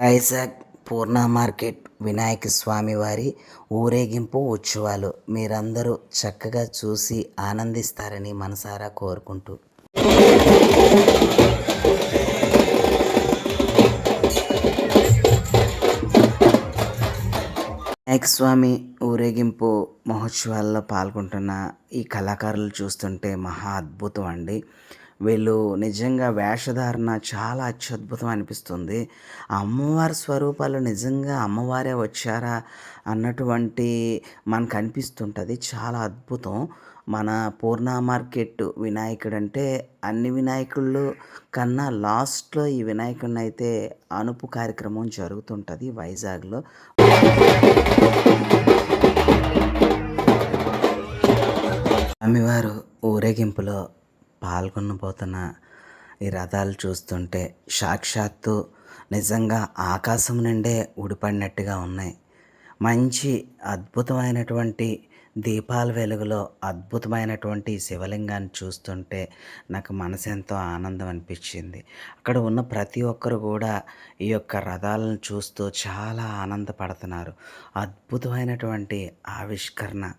Vizag Purna market Vinayaka స్వామి వారి ఊరేగింపు ఉత్సవాలు. మీరందరూ చక్కగా చూసి ఆనందిస్తారని మనసారా కోరుకుంటూ. వినాయక స్వామి ఊరేగింపు మహోత్సవాల్లో పాల్గొంటున్న ఈ కళాకారులు చూస్తుంటే మహా అద్భుతం అండి. వీళ్ళు నిజంగా వేషధారణ చాలా అత్యద్భుతం అనిపిస్తుంది. ఆ అమ్మవారి స్వరూపాలు నిజంగా అమ్మవారే వచ్చారా అన్నటువంటి మనకు అనిపిస్తుంటుంది. చాలా అద్భుతం. మన పూర్ణ మార్కెట్ వినాయకుడు అంటే అన్ని వినాయకుళ్ళు కన్నా లాస్ట్లో ఈ వినాయకుడిని అయితే అనుపు కార్యక్రమం జరుగుతుంటుంది వైజాగ్లో. స్వామివారు ఊరేగింపులో పాల్గొనబోతున్న ఈ రథాలు చూస్తుంటే సాక్షాత్తు నిజంగా ఆకాశం నుండే ఊడిపడినట్టుగా ఉన్నాయి. మంచి అద్భుతమైనటువంటి దీపాల వెలుగులో అద్భుతమైనటువంటి శివలింగాన్ని చూస్తుంటే నాకు మనసు ఎంతో ఆనందం అనిపించింది. అక్కడ ఉన్న ప్రతి ఒక్కరు కూడా ఈ యొక్క రథాలను చూస్తూ చాలా ఆనందపడుతున్నారు. అద్భుతమైనటువంటి ఆవిష్కరణ.